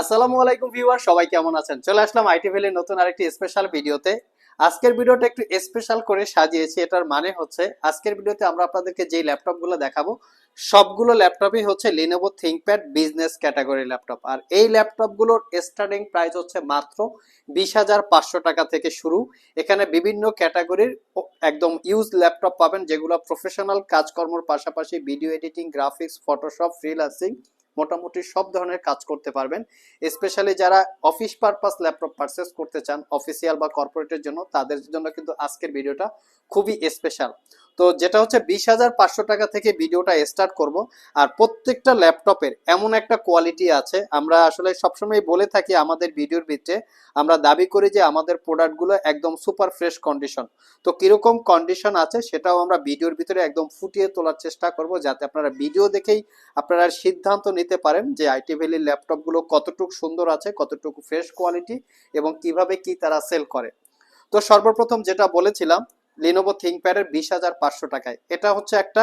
আসসালামু আলাইকুম ভিউয়ার, সবাই কেমন আছেন? চলে আসলাম আইটি ভ্যালির নতুন আরেকটি স্পেশাল ভিডিওতে। আজকের ভিডিওটা একটু স্পেশাল করে সাজিয়েছি, এটার মানে হচ্ছে আজকের ভিডিওতে আমরা আপনাদেরকে যেই ল্যাপটপগুলো দেখাবো, সবগুলো ল্যাপটপই হচ্ছে Lenovo ThinkPad business category laptop. আর এই ল্যাপটপগুলোর স্টার্টিং প্রাইস হচ্ছে মাত্র বিশ হাজার পাঁচশো টাকা থেকে শুরু। এখানে বিভিন্ন ক্যাটাগরির একদম ইউজ ল্যাপটপ পাবেন, যেগুলো প্রফেশনাল কাজকর্মর পাশাপাশি video editing graphics Photoshop freelancing মোটামুটি সব ধরনের কাজ করতে পারবেন। স্পেশালি যারা অফিস পারপাস ল্যাপটপ পারচেস করতে চান অফিসিয়াল বা কর্পোরেটের জন্য, তাদের জন্য কিন্তু আজকের ভিডিওটা খুবই স্পেশাল তো যেটা হচ্ছে বিশ হাজার পাঁচশো টাকা থেকে ভিডিওটা স্টার্ট করব। আর প্রত্যেকটা ল্যাপটপের এমন একটা কোয়ালিটি আছে, আমরা আসলে সবসময় বলে থাকি আমাদের ভিডিওর ভিতরে, আমরা দাবি করি যে আমাদের প্রোডাক্টগুলো একদম সুপার ফ্রেশ কন্ডিশন তো কীরকম কন্ডিশন আছে সেটাও আমরা ভিডিওর ভিতরে একদম ফুটিয়ে তোলার চেষ্টা করব, যাতে আপনারা ভিডিও দেখেই আপনারা সিদ্ধান্ত নিতে পারেন যে আইটি ভ্যালির ল্যাপটপগুলো কতটুকু সুন্দর আছে, কতটুকু ফ্রেশ কোয়ালিটি এবং কীভাবে কি তারা সেল করে। তো সর্বপ্রথম যেটা বলেছিলাম লিনোভো থিংকপ্যাডের বিশ হাজার পাঁচশো টাকায়। এটা হচ্ছে একটা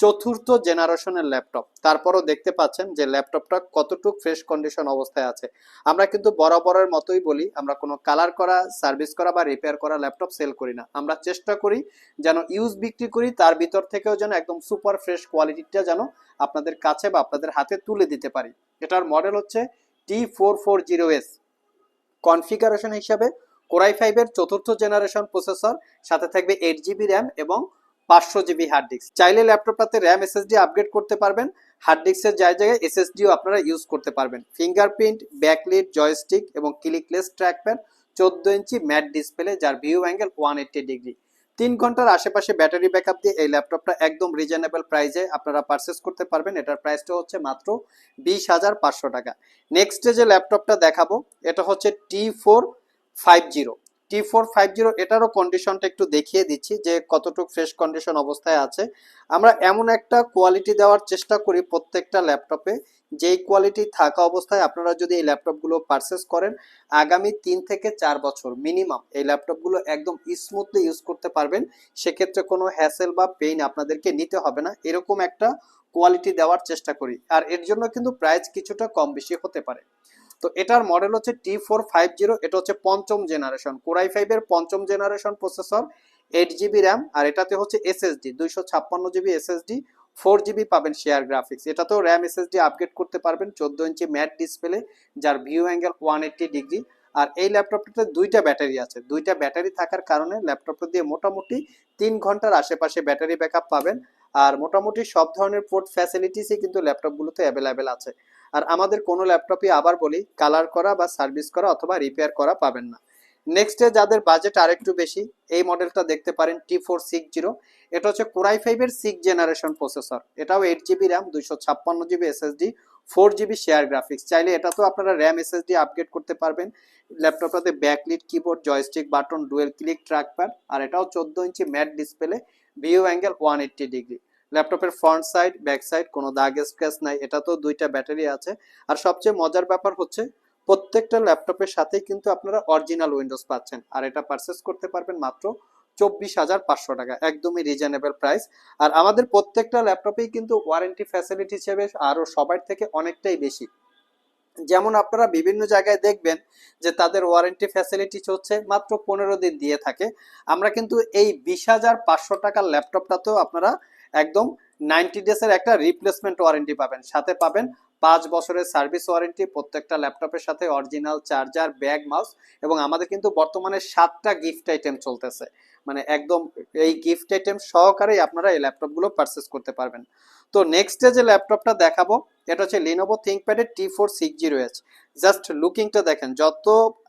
চতুর্থ জেনারেশনের ল্যাপটপ তারপরও দেখতে পাচ্ছেন যে ল্যাপটপটা কতটুকু ফ্রেশ কন্ডিশন অবস্থায় আছে। আমরা কিন্তু বরাবরের মতোই বলি, আমরা কোনো কালার করা সার্ভিস করা বা রিপেয়ার করা ল্যাপটপ সেল করি না। আমরা চেষ্টা করি যেন ইউজ বিক্রি করি, তার ভিতর থেকেও যেন একদম সুপার ফ্রেশ কোয়ালিটিটা যেন আপনাদের কাছে বা আপনাদের হাতে তুলে দিতে পারি। এটার মডেল হচ্ছে T four four zero S configuration হিসাবে কোরাই ফাইভের চতুর্থ জেনারেশন প্রসেসর, সাথে থাকবে এইট জিবি র্যাম এবং পাঁচশো জিবি হার্ড ডিস্ক চাইলে ল্যাপটপটাতে র্যাম এসএসডি আপগ্রেড করতে পারবেন। হার্ড ডিস্কের জায়গায় জায়গায় এসএসডিও আপনারা ইউজ করতে পারবেন। ফিঙ্গারপ্রিন্ট ব্যাকলিট জয়স্টিক এবং ক্লিকলেস ট্র্যাকপ্যাড চোদ্দ ইঞ্চি ম্যাট ডিসপ্লে যার view angle one eighty degree তিন ঘণ্টার আশেপাশে ব্যাটারি ব্যাকআপ দিয়ে এই ল্যাপটপটা একদম রিজনেবল প্রাইসে আপনারা পারচেস করতে পারবেন। এটার প্রাইসটা হচ্ছে মাত্র বিশ হাজার পাঁচশো টাকা। নেক্সট যে ল্যাপটপটা দেখাবো, এটা হচ্ছে T four five zero T four five zero এটারও কন্ডিশনটা একটু দেখিয়ে দিচ্ছি যে কতটুকু ফ্রেশ কন্ডিশন অবস্থায় আছে। আমরা এমন একটা কোয়ালিটি দেওয়ার চেষ্টা করি প্রত্যেকটা ল্যাপটপে। যেই কোয়ালিটি থাকা অবস্থায় আপনারা যদি এই ল্যাপটপগুলো পারচেস করেন, আগামী তিন থেকে চার বছর মিনিমাম এই ল্যাপটপগুলো একদম স্মুথলি ইউজ করতে পারবেন। সেক্ষেত্রে কোনো হ্যাসেল বা পেইন আপনাদেরকে নিতে হবে না। এরকম একটা কোয়ালিটি দেওয়ার চেষ্টা করি। আর এর জন্য কিন্তু প্রাইস কিছুটা কম বেশি হতে পারে। তো এটার মডেল হচ্ছে টি ফোর ফাইভ জিরো এটা হচ্ছে পঞ্চম জেনারেশন কোরাই ফাইভের পঞ্চম generation processor eight GB RAM আর এটাতে হচ্ছে এসএসডি দুইশো ছাপ্পান্ন জিবি এসএসডি ফোর জিবি পাবেন শেয়ার গ্রাফিক্স এটাতেও র্যাম এসএসডি আপগ্রেড করতে পারবেন চোদ্দ ইঞ্চি ম্যাট ডিসপ্লে যার view angle one eighty degree আর এই ল্যাপটপটাতে দুইটা ব্যাটারি আছে। দুইটা ব্যাটারি থাকার কারণে ল্যাপটপটা দিয়ে মোটামুটি তিন ঘণ্টার আশেপাশে ব্যাটারি ব্যাকআপ পাবেন। আর মোটামুটি সব ধরনের পোর্ট ফ্যাসিলিটিসই কিন্তু ল্যাপটপগুলোতে অ্যাভেলেবেল আছে। আর আমাদের কোনো ল্যাপটপই আবার বলি কালার করা বা সার্ভিস করা অথবা রিপেয়ার করা পাবেন না। নেক্সটে যাদের বাজেট আরেকটু বেশি, এই মডেলটা দেখতে পারেন টি ফোর সিক্স জিরো এটা হচ্ছে কোরাই ফাইভের সিক্স জেনারেশন প্রসেসর এটাও এইট জিবি র্যাম দুইশো ছাপ্পান্ন GB SSD four GB share graphics চাইলে এটা তো আপনারা র্যাম এসএসডি আপগ্রেড করতে পারবেন। ল্যাপটপটাতে backlit keyboard joystick button dual click trackpad আর এটাও চোদ্দ inch matte display view angle one eighty degree ল্যাপটপের ফ্রন্ট সাইড ব্যাক সাইড কোনো দাগ স্ক্র্যাচ নাই, এটা তো দুইটা ব্যাটারি আছে। আর সবচেয়ে মজার ব্যাপার হচ্ছে, প্রত্যেকটা ল্যাপটপের সাথেই কিন্তু আপনারা অরিজিনাল উইন্ডোজ পাচ্ছেন। আর এটা পারচেস করতে পারবেন মাত্র চব্বিশ হাজার পাঁচশো টাকা, একদমই রিজনেবল প্রাইস আর আমাদের প্রত্যেকটা ল্যাপটপেই কিন্তু ওয়ারেন্টি ফ্যাসিলিটি হিসেবে আরও সবার থেকে অনেকটাই বেশি। যেমন আপনারা বিভিন্ন জায়গায় দেখবেন যে তাদের ওয়ারেন্টি ফ্যাসিলিটি হচ্ছে মাত্র পনেরো দিন দিয়ে থাকে। আমরা কিন্তু এই বিশ হাজার পাঁচশো টাকার ল্যাপটপটাতেও আপনারা একদম নাইনটি ডেজের একটা রিপ্লেসমেন্ট ওয়ারেন্টি পাবেন। সাথে পাবেন পাঁচ বছরের সার্ভিস ওয়ারেন্টি প্রত্যেকটা ল্যাপটপের সাথে অরিজিনাল চার্জার ব্যাগ মাউস এবং আমাদের কিন্তু বর্তমানে সাতটা গিফট আইটেম চলতেছে। মানে একদম এই গিফট আইটেম সহকারেই আপনারা এই ল্যাপটপগুলো পারচেস করতে পারবেন। তো নেক্সটে যে ল্যাপটপটা দেখাবো, এটা হচ্ছে Lenovo থিঙ্কপ্যাডের T four six zero H just লুকিংটা দেখেন, যত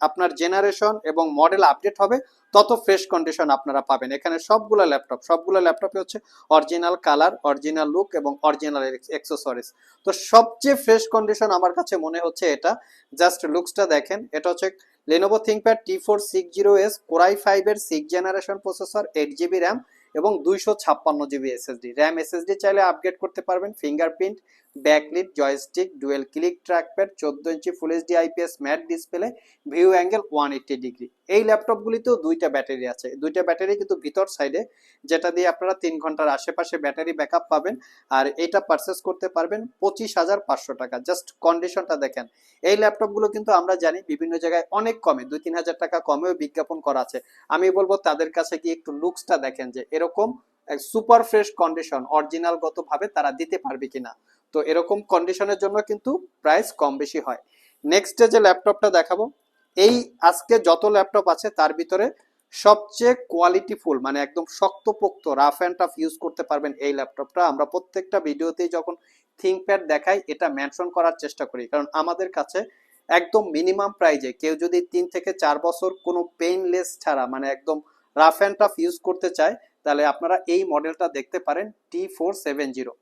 আপনার জেনারেশন এবং মডেল আপডেট হবে তত ফ্রেশ কন্ডিশন আপনারা পাবেন। এখানে সবগুলো ল্যাপটপ সবগুলো ল্যাপটপে হচ্ছে অরিজিনাল কালার অরিজিনাল লুক এবং অরিজিনাল এক্সেসরিজ তো সবচেয়ে ফ্রেশ কন্ডিশন আমার কাছে মনে হচ্ছে এটা। জাস্ট লুকসটা দেখেন, এটা হচ্ছে Lenovo ThinkPad T four six zero S core i ফাইভের six generation processor eight GB RAM এবং দুইশো ছাপ্পান্ন জিবি এসএসডি র্যাম এসএসডি চাইলে আপগ্রেড করতে পারবেন fingerprint backlit, joystick, dual click, trackpad, চোদ্দ inch full HD IPS matte display, view angle one eighty degree এই ল্যাপটপগুলিতেও দুইটা ব্যাটারি আছে। দুইটা ব্যাটারি কিন্তু ভিতর সাইডে যেটা দিয়ে আপনারা তিন ঘণ্টার আশেপাশে ব্যাটারি ব্যাকআপ পাবেন আর এটা পারচেস করতে পারবেন পঁচিশ হাজার পাঁচশো টাকা। জাস্ট কন্ডিশনটা দেখেন। এই ল্যাপটপগুলো কিন্তু আমরা জানি বিভিন্ন জায়গায় অনেক কমে দুই তিন হাজার টাকা কমেও বিজ্ঞাপন করা আছে। আমি বলব তাদের কাছে কি একটু লুকসটা দেখেন যে এরকম সুপার ফ্রেশ কন্ডিশন অরিজিনাল গত তারা দিতে পারবে কিনা। তো এরকম কন্ডিশনের জন্য কিন্তু প্রাইস কম বেশি হয়। নেক্সট যে ল্যাপটপটা দেখাবো, এই আজকে যত ল্যাপটপ আছে তার ভিতরে সবচেয়ে কোয়ালিটিফুল মানে একদম শক্তপোক্ত রাফ অ্যান্ড টাফ ইউজ করতে পারবেন এই ল্যাপটপটা আমরা প্রত্যেকটা ভিডিওতেই যখন থিঙ্কপ্যাড দেখাই, এটা মেনশন করার চেষ্টা করি। কারণ আমাদের কাছে একদম মিনিমাম প্রাইজে কেউ যদি তিন থেকে চার বছর কোনো পেইনলেস ছাড়া মানে একদম রাফ অ্যান্ড টাফ ইউজ করতে চায়, তাহলে আপনারা এই মডেলটা দেখতে পারেন টি ফোর সেভেন জিরো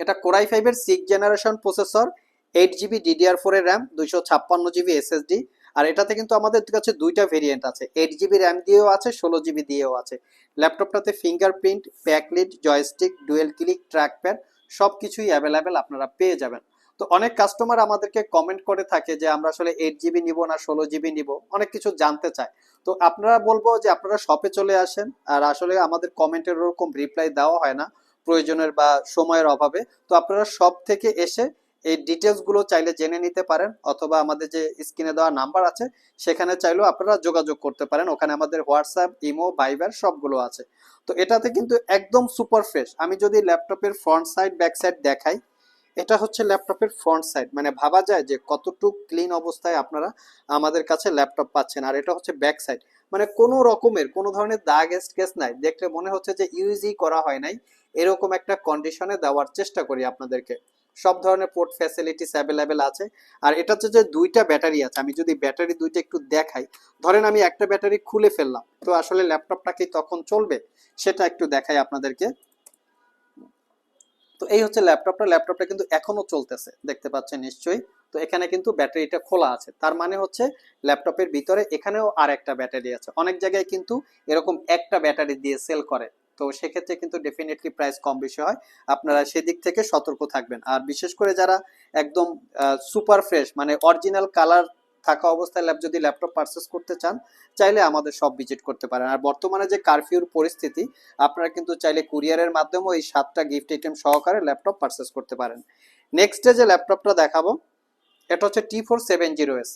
এটা কোরাই ফাইভের six generation processor eight GB DDR four এর র্যাম দুইশো ছাপ্পান্ন জিবি এসএসডি আর এটাতে কিন্তু আমাদের কাছে দুইটা ভেরিয়েন্ট আছে। এইট জিবি র্যাম দিয়েও আছে, ষোলো জিবি দিয়েও আছে। ল্যাপটপটাতে fingerprint backlit joystick dual click trackpad সব কিছুই অ্যাভেলেবেল আপনারা পেয়ে যাবেন। তো অনেক কাস্টমার আমাদেরকে কমেন্ট করে থাকে যে, আমরা আসলে এইট জিবি নিব না, ষোলো জিবি নিব? অনেক কিছু জানতে চায়। তো আপনারা বলব যে, আপনারা শপে চলে আসেন, আর আসলে আমাদের কমেন্টের ওরকম রিপ্লাই দেওয়া হয় না। প্রয়োজনের বা সময়ের অভাবে। তো আপনারা সব থেকে এসে এই ডিটেলসগুলো চাইলে জেনে নিতে পারেন, অথবা আমাদের যে স্ক্রিনে দেওয়া নাম্বার আছে, সেখানে চাইলেও আপনারা যোগাযোগ করতে পারেন। ওখানে আমাদের হোয়াটসঅ্যাপ ইমো ভাইবার সবগুলো আছে। তো এটাতে কিন্তু একদম সুপার ফ্রেশ আমি যদি ল্যাপটপের ফ্রন্ট সাইড ব্যাক সাইড দেখাই, এটা হচ্ছে ল্যাপটপের ফ্রন্ট সাইড মানে ভাবা যায় যে কতটুক ক্লিন অবস্থায় আপনারা আমাদের কাছে ল্যাপটপ পাচ্ছেন। আর এটা হচ্ছে ব্যাক সাইড মানে কোনো রকমের, কোনো ধরনের দাগ স্কেচ নাই। দেখলে মনে হচ্ছে যে ইউজই করা হয় নাই। এরকম একটা কন্ডিশনে দেওয়ার চেষ্টা করি আপনাদেরকে। সব ধরনের পোর্ট ফ্যাসিলিটিস অ্যাভেলেবেল আছে। আর এটা হচ্ছে যে দুইটা ব্যাটারি আছে। আমি যদি ব্যাটারি দুইটা একটু দেখাই। ধরেন আমি একটা ব্যাটারি খুলে ফেললাম। তো আসলে ল্যাপটপটা কি তখন চলবে? সেটা একটু দেখাই আপনাদেরকে। তো এই হচ্ছে ল্যাপটপটা ল্যাপটপটা কিন্তু এখনও চলতেছে। দেখতে পাচ্ছেন নিশ্চয়ই। তো এখানে কিন্তু ব্যাটারিটা খোলা আছে। তার মানে হচ্ছে ল্যাপটপের ভিতরে এখানেও আর একটা ব্যাটারি আছে। অনেক জায়গায় কিন্তু এরকম একটা ব্যাটারি দিয়ে সেল করে। তো সেক্ষেত্রে কিন্তু ডেফিনেটলি প্রাইস কম বেশি হয়। আপনারা সেদিক থেকে সতর্ক থাকবেন। আর বিশেষ করে যারা একদম সুপার ফ্রেশ মানে অরিজিনাল কালার থাকা অবস্থায় ল্যাপ যদি ল্যাপটপ পারচেস করতে চান, চাইলে আমাদের সব ভিজিট করতে পারেন। আর বর্তমানে যে কারফিউর পরিস্থিতি, আপনারা কিন্তু চাইলে কুরিয়ারের মাধ্যমেও এই সাতটা গিফট আইটেম সহকারে ল্যাপটপ পারচেস করতে পারেন। নেক্সটে যে ল্যাপটপটা দেখাবো, এটা হচ্ছে T four seven zero S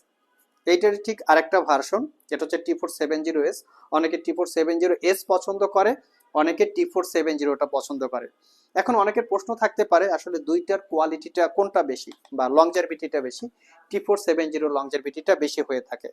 এইটার ঠিক আরেকটা ভার্সন যেটা হচ্ছে T four seven zero S অনেকে T four seven zero S পছন্দ করে। অনেকে টি ফোর সেভেন জিরোটা পছন্দ করে। এখন অনেকের প্রশ্ন থাকতে পারে, আসলে দুইটার কোয়ালিটিটা কোনটা বেশি বা লংজারভিটিটা বেশি? টি ফোর সেভেন জিরো লংজারভিটিটা বেশি হয়ে থাকে।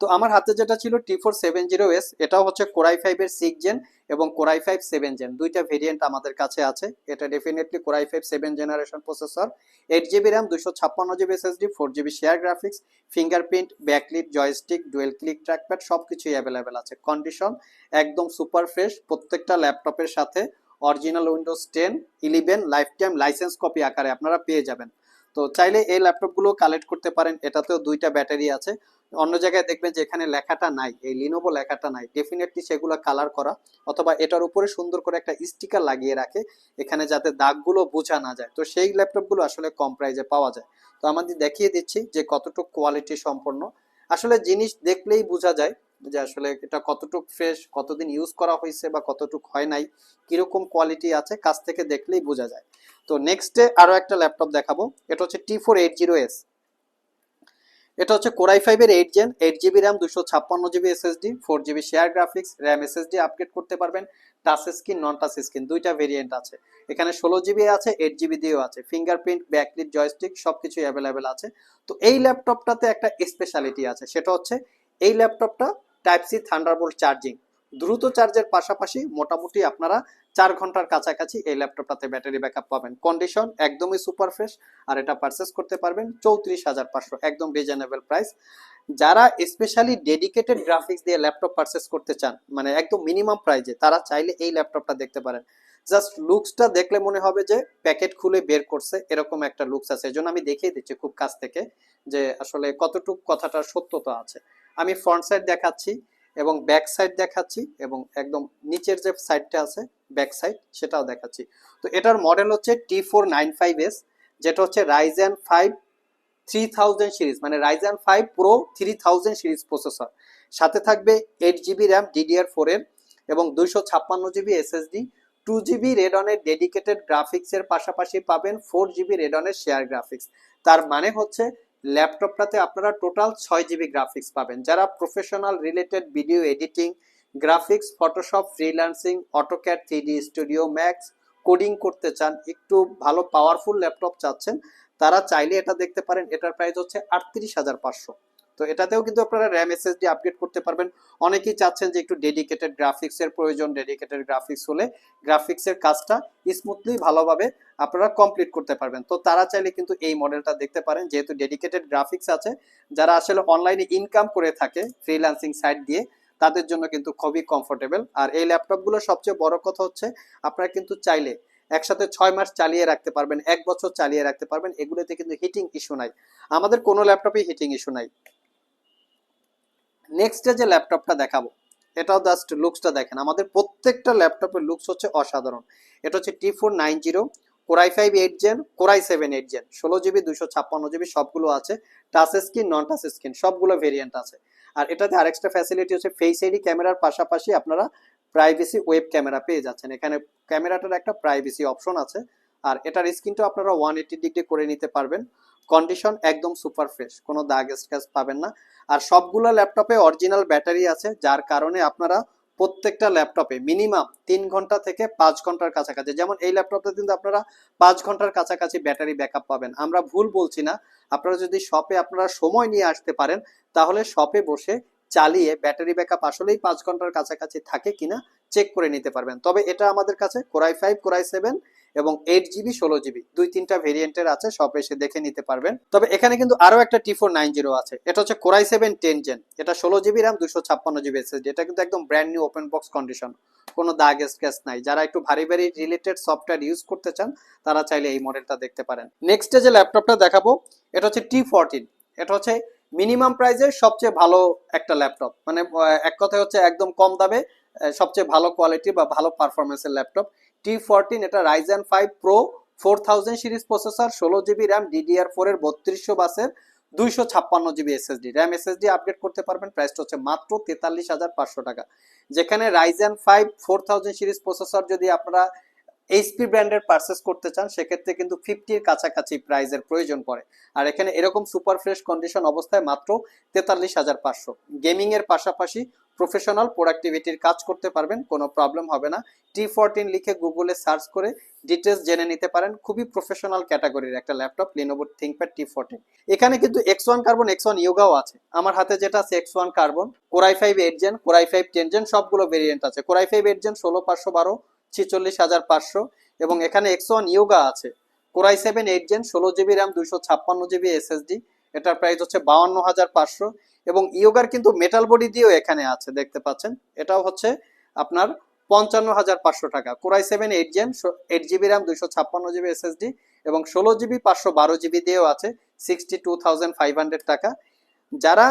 তো আমার হাতে যেটা ছিল T four seven zero S এটাও হচ্ছে কোরাই ফাইভের সিক্স জেন এবং core i five seven gen দুইটা ভেরিয়েন্ট আমাদের কাছে আছে। এটা definitely core i five seven generation processor eight GB RAM দুশো ছাপ্পান্ন GB SSD four GB share graphics fingerprint backlit joystick dual click trackpad সব কিছুই অ্যাভেলেবেল আছে। কন্ডিশন একদম সুপার ফ্রেশ প্রত্যেকটা ল্যাপটপের সাথে original Windows ten eleven lifetime licence copy আকারে আপনারা পেয়ে যাবেন। তো চাইলে এই ল্যাপটপগুলো কালেক্ট করতে পারেন। এটাতেও দুইটা ব্যাটারি আছে। অন্য জায়গায় দেখবেন যে এখানে লেখাটা নাই, এই লিনোভো লেখাটা নাই। ডেফিনেটলি সেগুলো কালার করা, অথবা এটার উপরে সুন্দর করে একটা স্টিকার লাগিয়ে রাখে, এখানে যাতে দাগগুলো বোঝা না যায়। তো সেই ল্যাপটপগুলো আসলে কম প্রাইজে পাওয়া যায়। তো আমাদের দেখিয়ে দিচ্ছি যে কতটুকু কোয়ালিটি সম্পন্ন। আসলে জিনিস দেখলেই বোঝা যায় যে আসলে এটা কতটুকু ফ্রেশ কতদিন ইউজ করা হয়েছে বা কতটুকু হয় নাই, কীরকম কোয়ালিটি আছে, কাছ থেকে দেখলেই বোঝা যায়। তো নেক্সটে আরও একটা ল্যাপটপ দেখাবো, এটা হচ্ছে T four eight zero S এটা হচ্ছে কোরাই ফাইভের eight gen eight GB RAM দুশো ছাপ্পান্ন GB SSD four GB share graphics RAM SSD upgrade করতে পারবেন touch screen non touch screen দুইটা ভেরিয়েন্ট আছে। এখানে ষোলো জিবি আছে এইট জিবি দিয়েও আছে। ফিঙ্গারপ্রিন্ট ব্যাকলিট জয়স্টিক সব কিছুই অ্যাভেলেবেল আছে। তো এই ল্যাপটপটাতে একটা স্পেশালিটি আছে, সেটা হচ্ছে এই ল্যাপটপটা টাইপ সি থান্ডারবোল্ট চার্জিং দ্রুত চার্জের পাশাপাশি মোটামুটি আপনারা চার ঘণ্টার কাছাকাছি এই ল্যাপটপটাতে ব্যাটারি ব্যাকআপ পাবেন। কন্ডিশন একদমই সুপার ফ্রেশ আর এটা পারচেস করতে পারবেন চৌত্রিশ হাজার পাঁচশো, একদম রিজনেবল প্রাইস। যারা স্পেশালি ডেডিকেটেড গ্রাফিক্স দিয়ে ল্যাপটপ পারচেস করতে চান মানে একদম মিনিমাম প্রাইজে তারা চাইলে এই ল্যাপটপটা দেখতে পারেন। জাস্ট লুকসটা দেখলে মনে হবে যে প্যাকেট খুলে বের করছে, এরকম একটা লুকস আছে। এজন্য আমি দেখিয়ে দিচ্ছি খুব কাছ থেকে যে আসলে কতটুক কথাটার সত্যতা আছে। আমি ফ্রন্ট সাইড দেখাচ্ছি। এবং ব্যাক সাইড দেখাচ্ছি এবং একদম নিচের যে সাইডটা আছে ব্যাক সাইড সেটাও দেখাচ্ছি। তো এটার মডেল হচ্ছে T four nine five S যেটা হচ্ছে Ryzen five three thousand series মানে Ryzen five pro three thousand series processor সাথে থাকবে eight GB RAM DDR four এর এবং দুইশো ছাপ্পান্ন জিবি এসএসডি টু জিবি রেডনের ডেডিকেটেড গ্রাফিক্সের পাশাপাশি পাবেন ফোর জিবি রেডনের শেয়ার গ্রাফিক্স তার মানে হচ্ছে ল্যাপটপটাতে আপনারা টোটাল ছয় জিবি গ্রাফিক্স পাবেন। যারা professional related video editing graphics Photoshop freelancing AutoCAD three studio max coding করতে চান, একটু ভালো পাওয়ারফুল ল্যাপটপ চাচ্ছেন, তারা চাইলে এটা দেখতে পারেন। এটার প্রাইস হচ্ছে আটত্রিশ হাজার পাঁচশো। তো এটাতেও কিন্তু আপনারা র্যাম এসএসডি আপডেট করতে পারবেন। অনেকেই চাচ্ছেন যে একটু ডেডিকেটেড গ্রাফিক্স এর প্রয়োজন ডেডিকেটেড গ্রাফিক্স হলে গ্রাফিক্স এর কাজটা স্মুথলি ভালোভাবে আপনারা কমপ্লিট করতে পারবেন। তো তারা চাইলে কিন্তু এই মডেলটা দেখতে পারেন, যেহেতু ডেডিকেটেড গ্রাফিক্স আছে। যারা আসলে অনলাইনে ইনকাম করে থাকে ফ্রিল্যান্সিং সাইট দিয়ে, তাদের জন্য কিন্তু খুবই কমফোর্টেবল আর এই ল্যাপটপগুলো সবচেয়ে বড় কথা হচ্ছে, আপনারা কিন্তু চাইলে একসাথে ছয় মাস চালিয়ে রাখতে পারবেন, এক বছর চালিয়ে রাখতে পারবেন। এগুলোতে কিন্তু হিটিং ইস্যু নাই। আমাদের কোনো ল্যাপটপে হিটিং ইস্যু নাই। নেক্সট যে ল্যাপটপটা দেখাবো, এটাও জাস্ট লুকসটা দেখেন। আমাদের প্রত্যেকটা ল্যাপটপের লুকস হচ্ছে অসাধারণ। এটা হচ্ছে T four nine zero core i five eight gen core i seven eight gen ষোলো জিবি দুশো ছাপ্পান্ন জিবি সবগুলো আছে। Touch screen non touch screen সবগুলো ভেরিয়েন্ট আছে। আর এটাতে আরেকটা ফ্যাসিলিটি হচ্ছে ফেস আইডি ক্যামেরার পাশাপাশি আপনারা প্রাইভেসি ওয়েব ক্যামেরা পেয়ে যাচ্ছেন। এখানে ক্যামেরাটার একটা প্রাইভেসি অপশন আছে। আর এটার স্ক্রিনটা আপনারা ওয়ান এইটি ডিগ্রি করে নিতে পারবেন। কন্ডিশন একদম সুপার ফ্রেশ কোনো দাগ স্ক্র্যাচ পাবেন না। আর সবগুলো ল্যাপটপে অরিজিনাল ব্যাটারি আছে, যার কারণে আপনারা প্রত্যেকটা ল্যাপটপে মিনিমাম তিন ঘণ্টা থেকে পাঁচ ঘণ্টার কাছাকাছি, যেমন এই ল্যাপটপটা কিন্তু আপনারা পাঁচ ঘণ্টার কাছাকাছি ব্যাটারি ব্যাকআপ পাবেন। আমরা ভুল বলছি না, আপনারা যদি শপে আপনারা সময় নিয়ে আসতে পারেন, তাহলে শপে বসে চালিয়ে ব্যাটারি ব্যাকআপ আসলেই পাঁচ ঘণ্টার কাছাকাছি থাকে কিনা চেক করে নিতে পারবেন। তবে এটা আমাদের কাছে core i five core i seven এবং এইট জিবি ষোলো জিবি দুই তিনটা ভেরিয়েন্টের আছে, সব এসে দেখে নিতে পারবেন। তবে এখানে কিন্তু আরও একটা টি ফোর নাইন জিরো আছে। এটা হচ্ছে কোরাই সেভেন টেন জেন এটা ষোলো জিবি র্যাম দুশো ছাপ্পান্ন জিবি এসএসডি এটা কিন্তু একদম brand new open box condition কোনো দাগ স্ক্র্যাচ নাই। যারা একটু ভারী ভারী রিলেটেড সফটওয়্যার ইউজ করতে চান, তারা চাইলে এই মডেলটা দেখতে পারেন। নেক্সট যে ল্যাপটপটা দেখাবো, এটা হচ্ছে টি ফোরটিন এটা হচ্ছে মিনিমাম প্রাইসের সবচেয়ে ভালো একটা ল্যাপটপ মানে এক কথায় হচ্ছে একদম কম দামে সবচেয়ে ভালো কোয়ালিটি বা ভালো পারফরমেন্সের ল্যাপটপ টি ফোরটিন এটা Ryzen five pro four thousand series processor ষোলো জিবি র্যাম ডিডিআর ফোর এর বত্রিশশো বাসের দুইশো ছাপ্পান্ন GB SSD RAM SSD update করতে পারবেন প্রাইসটা হচ্ছে মাত্র তেতাল্লিশ হাজার পাঁচশো টাকা। যেখানে Ryzen five four thousand series processor যদি আপনারা এইচপি ব্র্যান্ডের পারচেস করতে চান, সেক্ষেত্রে কিন্তু ফিফটির কাছাকাছি প্রাইজের প্রয়োজন পড়ে। আর এখানে এরকম সুপার ফ্রেশ কন্ডিশন অবস্থায় মাত্র তেতাল্লিশ হাজার পাঁচশো। গেমিং এর পাশাপাশি প্রফেশনাল প্রোডাক্টিভিটির কাজ করতে পারবেন, কোনো প্রবলেম হবে না। টি ফোরটিন লিখে গুগলে সার্চ করে ডিটেলস জেনে নিতে পারেন। খুবই প্রফেশনাল ক্যাটাগরির একটা laptop Lenovo ThinkPad T fourteen এখানে কিন্তু X one carbon X one ইয়োগাও আছে। আমার হাতে যেটা আছে X one carbon core i five eight gen core i five ten gen সবগুলো ভেরিয়েন্ট আছে। Core i five eight gen ষোলো, পাঁচশো বারো ছিচল্লিশ হাজার পাঁচশো এবং এখানে এক্স ওয়ান ইয়োগা আছে। Core i seven eight gen ষোলো জিবি র্যাম দুইশো ছাপ্পান্ন জিবি এসএসডি এটার প্রাইস হচ্ছে বাউান্ন হাজার পাঁচশো এবং ইয়োগার কিন্তু মেটাল বডি দিয়েও এখানে আছে, দেখতে পাচ্ছেন। এটাও হচ্ছে আপনার পঞ্চান্ন হাজার পাঁচশো টাকা। Core i seven eight gen eight GB RAM দুইশো ছাপ্পান্ন জিবি এসএসডি এবং ষোলো জিবি পাঁচশো বারো জিবি দিয়েও আছে sixty two thousand five hundred টাকা। যারা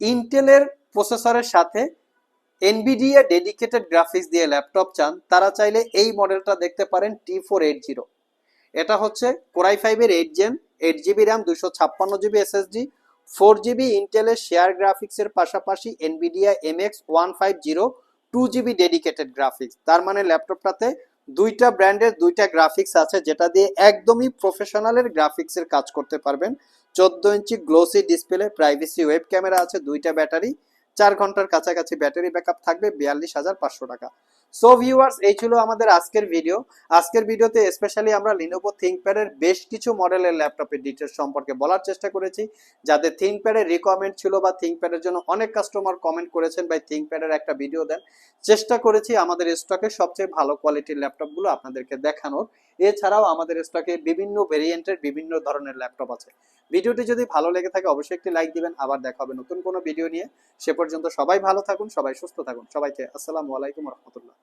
ইন্টেলের প্রসেসরের সাথে এনবিডিএ ডেডিকেটেড গ্রাফিক্স দিয়ে ল্যাপটপ চান, তারা চাইলে এই মডেলটা দেখতে পারেন টি ফোর এইট জিরো এটা হচ্ছে কোরাই ফাইভের eight gen eight GB RAM দুশো ছাপ্পান্ন জিবি এসএসডি ফোর জিবি ইন্টেলের শেয়ার গ্রাফিক্সের পাশাপাশি NVIDIA MX one five zero two GB dedicated graphics তার মানে ল্যাপটপটাতে দুইটা ব্র্যান্ডের দুইটা গ্রাফিক্স আছে, যেটা দিয়ে একদমই প্রফেশনালের গ্রাফিক্সের কাজ করতে পারবেন। চোদ্দ inch glossy display privacy web camera আছে, দুইটা ব্যাটারি চার ঘণ্টার কাছাকাছি ব্যাটারি ব্যাকআপ থাকবে বিয়াল্লিশ হাজার পাঁচশো টাকা। সো ভিউয়ার্স এই ছিল আমাদের আজকের ভিডিও আজকের ভিডিওতে স্পেশালি আমরা লিনোভো থিঙ্কপ্যাডের বেশ কিছু মডেলের ল্যাপটপের ডিটেলস সম্পর্কে বলার চেষ্টা করেছি। যাদের থিঙ্কপ্যাডের রিকোয়ারমেন্ট ছিল বা থিঙ্কপ্যাডের জন্য অনেক কাস্টমার কমেন্ট করেছেন, ভাই থিঙ্কপ্যাডের একটা ভিডিও দেন। চেষ্টা করেছি আমাদের স্টকে সবচেয়ে ভালো কোয়ালিটির ল্যাপটপগুলো আপনাদেরকে দেখানোর। এছাড়াও আমাদের স্টকে বিভিন্ন ভেরিয়েন্টের বিভিন্ন ধরনের ল্যাপটপ আছে। ভিডিওটি যদি ভালো লেগে থাকে, অবশ্যই একটি লাইক দিবেন। আবার দেখা হবে নতুন কোনো ভিডিও নিয়ে। সে পর্যন্ত সবাই ভালো থাকুন, সবাই সুস্থ থাকুন। সবাইকে আসসালামু আলাইকুম রহমতুল্লাহ।